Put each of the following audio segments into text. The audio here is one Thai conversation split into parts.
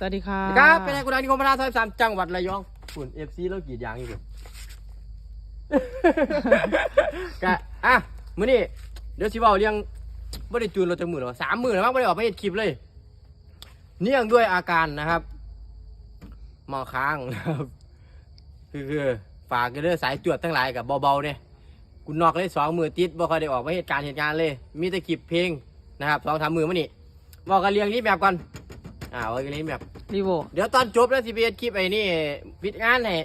สวัสดีค่ะครับเป็นไงคุณอานิคมพนาซอยสามจังหวัดระยองฝุ่นเอฟซีเรากรีดยางอยู่กะอะมื้อนี้เดี๋ยวสิเว้าเรื่องบ่ได้จูนรถจักมือหรอสามมือแล้วมั้งบ่ได้ออกไปเฮ็ดคลิปเลย เนื่องด้วยอาการนะครับเมาค้างนะครับคือคือฝากกันเด้อสายจวดทั้งหลายกับเบาๆเนี่ยกูนอกเลยสองมือติดบ่ค่อยได้ออกไปเหตุการณ์เหตุการณ์เลย มีแต่คลิปเพลงนะครับสองสามมือมานี่บอกกันเรียงนี้แบบก่อน อ่าว่ากันเรียงแบบรีโวเดี๋ยวตอนจบแล้วสิไปเฮ็ดคลิปไอ้นี่ปิดงานให้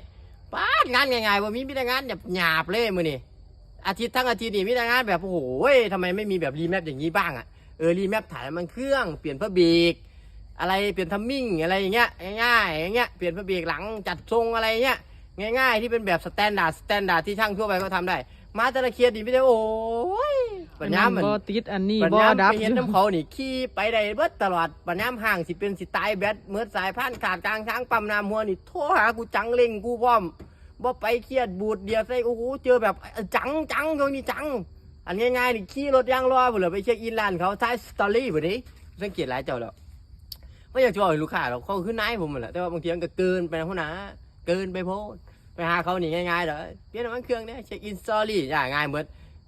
ป้าดงานง่ายๆว่ามีมีแต่งานแบบหยาบเลยมื้อนี่อาทิตย์ทั้งอาทิตย์นี่มีแต่งานแบบโอ้โหทำไมไม่มีแบบรีแมปอย่างนี้บ้างอะเออรีแมปถ่ายมันเครื่องเปลี่ยนพระเบรกอะไรเปลี่ยนทัมมิ่งอะไรอย่างเงี้ยง่ายๆอย่างเงี้ยเปลี่ยนพระเบรกหลังจัดทรงอะไรเงี้ยง่าย ๆ ที่เป็นแบบสแตนดาร์ดสแตนดาร์ดที่ช่างทั่วไปเขาทำได้ มาแต่ละเคสนี่ไม่ได้โอ้ยปัญญามันบ่ติดอันนี้ปัญบ่ญามดับ ไปเห็นน้ำเขานี่ขี่ไปได้เบิดตลอดปัญญามห่างสิเป็นสิตายแบตเมื่อสายพันขาดกลางทางปั๊มน้ำหัวนี่โทรหากูจังเล่งกูพร้อมบ่ไปเครียดบูดเดียวใส่โอ้โหเจอแบบเอ้อจังจังตรงนี้จัง อันง่ายๆนี่ขี่รถยางรอไปเลยไปเช็คอินร้านเขาท้ายสตอรี่แบบนี้สังเกตหลายเจ้าแล้วไม่อยากจะบอกให้ลูกค้าหรอกเขาขึ้นนายผมหมดแหละแต่ว่าบางทีมันก็เกินไปนะหัวหน้าเกินไปโพด ไปหาเขานี่ง่ายๆเด้อเปลี่ยนน้ำมันเครื่องเนี่ยเช็คอินสตอรี่อย่างง่ายเหมือน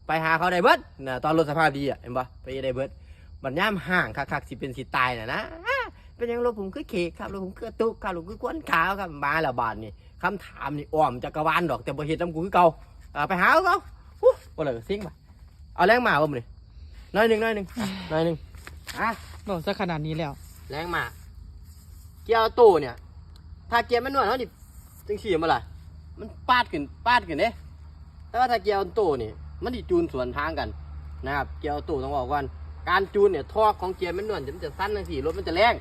ไปหาเขาได้เบิดนะตอนรถสภาพดีอะเห็นปะไปได้เบิดบัดย่ามห่างคักๆสิเป็นสิตายน่ะนะอ่าเป็นหยังรถผมคือเคกครับรถผมคือตุกครับรถคือกวนขาวครับมาและบาทนี่คำถามนี่อ้อมจักรวาลดอกแต่บ่เห็นน้ำกูคือเก่าอ่าไปหาเขาอู้บ่เลยซิ่งไปเอาแรงมาบ่มนี่น้อยหนึ่งน้อยหนึ่งน้อยหนึ่งอะบอกซะขนาดนี้แล้ว แรงมาเกียร์ตู้เนี่ย ถ้าเกียร์มันนวดเขาดิจังสี่มาล่ะ มันปาดขึ้นปาดขึ้นเด้แต่ว่าถ้าเกียร์ตู้นี่มันดิจูนสวนทางกันนะครับเกียร์ตู้ต้องบอกก่อนการจูนเนี่ยทอกของเกียร์มันนวลมันจะสั้นจังสี่รถมันจะแรง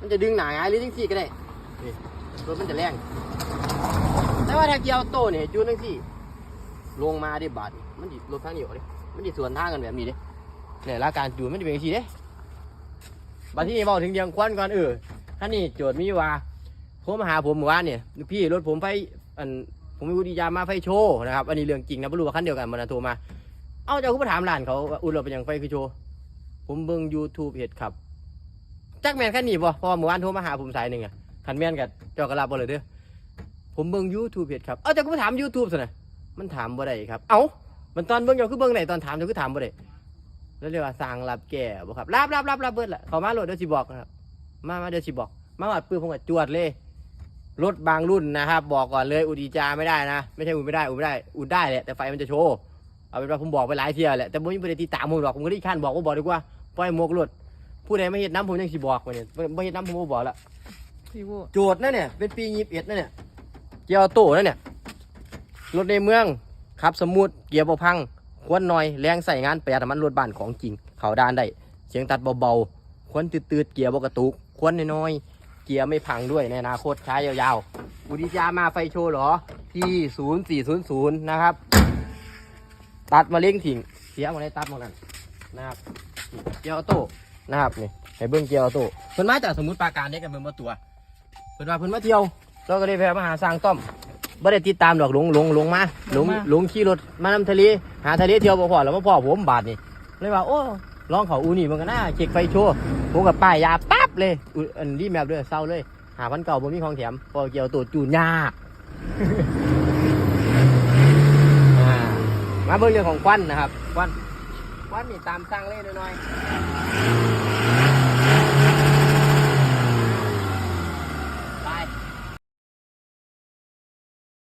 มันจะดึงหนาไงายหรือจังสี่ก็ได้นี่รถมันจะแรงแต่ว่าถ้าเกียร์ตู้เนี่ยจูนจังสี่ลงมาได้บาดมันดิรถทางเหนียวเลยมันดิสวนทางกันแบบนี้เด้เนี่ยล้วการจูนมันจะเป็นจังสี่เด้บัดที่นี่บอกถึงเดียงควันก่อนเออท่านนี่โจทย์มีว่าผมาหาผมเมื่อวานเนี่ยพี่รถผมไฟ อันผมมีวุฒิยามาไฟโชว์นะครับอันนี้เรื่องจริงนะไม่รู้ว่าคันเดียวกันมันนะโทรมา เอาเจ้าคุณมาถามร้านเขาว่าอุ่นเราเป็นหยังไฟคือโชว์ผมเบิ่ง YouTube เห็ดครับจักแมนแคันนี้บ่พอเมื่อวานโทรมาหาผมสายหนึ่งอะคันแมนกับเจ้ากระลาบ่เลยเด้อผมเบิ่ง YouTube เห็ดครับเอาเจ้าคุณมาถาม YouTube สินะมันถามบ่ได้ครับ เอ้ามันตอนเบิ่งเจ้าคือเบิ่งไหนตอนถามเจ้าคือถามบ่ได้แล้วเรียกว่าสร้างรับแก่บ่ครับรับรับรับรับเบิดแหละเขามาโหลดเดี๋ยวสิบอกนะครับมามาเดี๋ยวสิบอก มาวัดปืนผมก็จวดเลย รถบางรุ่นนะครับ บอกก่อนเลยอุดอีจาไม่ได้นะ ไม่ใช่อุดไม่ได้อุดไม่ได้อุดได้แหละแต่ไฟมันจะโชว์เอาเป็นว่าผมบอกไปหลายเที่ยแหละแต่ผมยังไม่ได้ติดตามผมหรอกผมก็ได้ขั้นบอกว่าบอกดีกว่าปล่อยหมวกรถผู้ใดไม่เห็นน้ำผมยังสิบอกไปเนี่ยไม่เห็นน้ำผมก็บอกละรีโวโจทย์นั่นเนี่ยเป็นปียี่สิบเอ็ดนั่นเนี่ยเกียร์ออโต้นั่นเนี่ยรถในเมืองขับสมูทเกียร์บ่พังควรหน่อยแรงใส่งานประหยัดน้ำมันรถบ้านของจริง เขาด้านได้เสียงตัดเบาๆควรตืดๆเกียร์บกระตุกควรน้อยๆ เกียร์ไม่พังด้วยในอนาคตใช้ยาวๆอุดิจามาไฟโชว์หรอ ที่ศูนย์สี่ศูนย์ศูนย์นะครับ ตัดมาเลี้ยงถิ่งเสียมาได้ตัดมากันนะครับเกียร์ออโต้นะครับนี่ให้เบิ้งเกียร์ออโต้เพิ่นมาจากสมุทรปราการได้กันเป็นมาตัวเพิ่นว่าเพิ่นมาเที่ยวเราก็ได้แวะมาหาสร้างต้อมบ่ได้ติดตามดอกหลงหลงหลงมาหลงหลงขี่รถมานำทะเลหาทะเลเที่ยวบ่พอแล้วมาพอผมบาดนี่เลยว่าโอ้ ลองเขาอูนี่มันก็น่าเช็คไฟโชว์ผมกับป้ายยาปั๊บเลยอุ๊ยอันนี้แมปด้วยเศร้าเลยหาพันเก่าบ่มีของแถมพอเกี่ยวตัวจูนยากอ่ามาเบิ่งเรื่องของควันนะครับควันควันนี่ตามสร้างเล่นน้อยๆ